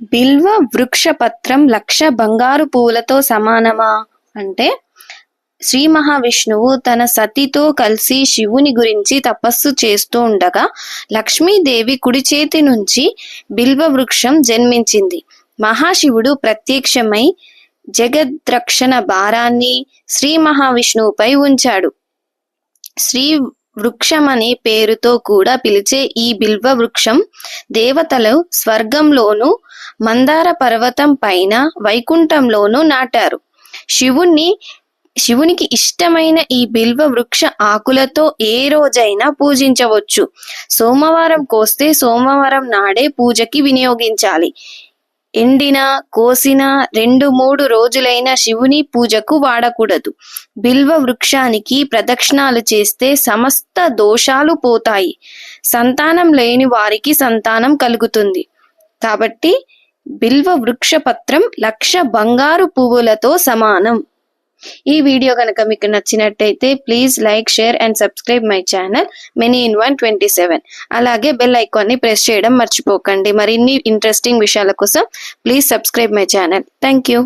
బిల్వ వృక్ష పత్రం లక్ష బంగారు పువ్వులతో సమానమా? అంటే శ్రీ మహావిష్ణువు తన సతితో కలిసి శివుని గురించి తపస్సు చేస్తూ ఉండగా లక్ష్మీదేవి కుడి చేతి నుంచి బిల్వ వృక్షం జన్మించింది. మహాశివుడు ప్రత్యక్షమై జగద్రక్షణ భారాన్ని శ్రీ మహావిష్ణువుపై ఉంచాడు. శ్రీ వృక్షం అనే పేరుతో కూడా పిలిచే ఈ బిల్వ వృక్షం దేవతలు స్వర్గంలోను మందార పర్వతం పైన వైకుంఠంలోనూ నాటారు. శివుణ్ణి శివునికి ఇష్టమైన ఈ బిల్వ వృక్ష ఆకులతో ఏ రోజైనా పూజించవచ్చు. సోమవారం కోస్తే సోమవారం నాడే పూజకి వినియోగించాలి. ఎండిన కోసిన రెండు మూడు రోజులైన శివుని పూజకు వాడకూడదు. బిల్వ వృక్షానికి ప్రదక్షిణాలు చేస్తే సమస్త దోషాలు పోతాయి. సంతానం లేని వారికి సంతానం కలుగుతుంది. కాబట్టి బిల్వ వృక్ష పత్రం లక్ష బంగారు పువ్వులతో సమానం. ఈ వీడియో కనుక మీకు నచ్చినట్టయితే please like share and subscribe my channel many in one twenty seven అలాగే బెల్ ఐకాన్ని ప్రెస్ చేయడం మర్చిపోకండి. మరిన్ని ఇంట్రెస్టింగ్ విషయాల కోసం please subscribe my channel thank you